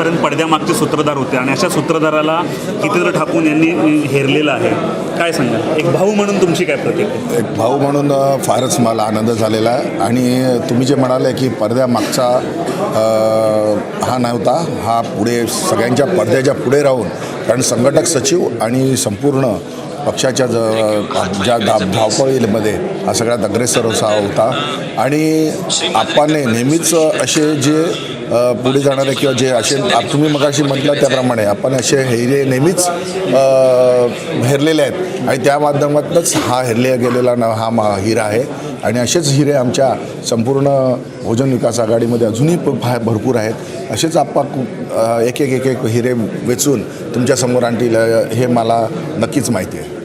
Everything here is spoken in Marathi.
आतापर्यंत पडद्यामागचे सूत्रधार होते आणि अशा सूत्रधाराला कितेंद्र ठाकून यांनी हेरलेलं आहे. काय सांगाल? एक भाऊ म्हणून तुमची काय प्रतिक्रिया? एक भाऊ म्हणून फारच मला आनंद झालेला आहे. आणि तुम्ही जे म्हणाले की पडद्यामागचा हा नव्हता हा पुढे सगळ्यांच्या पडद्याच्या पुढे राहून कारण संघटक सचिव आणि संपूर्ण पक्षाच्या ज ज्या धा धावपळीमध्ये हा सगळ्यात अग्रेसर असा होता. आणि आप्पाने नेहमीच असे जे पुढे जाणारे किंवा जे असे तुम्ही तुम्ही मगाशी म्हटलं त्याप्रमाणे आपण असे हिरे नेहमीच हेरलेले आहेत. आणि त्या माध्यमातूनच हा हेरले गेलेला ना हा मा हिरा आहे. आणि असेच हिरे आमच्या संपूर्ण भोजन विकास आघाडीमध्ये अजूनही प- भरपूर आहेत. असेच आप्पा एक एक एक एक हिरे वेचून तुमच्यासमोर आणतील हे मला नक्कीच माहिती आहे.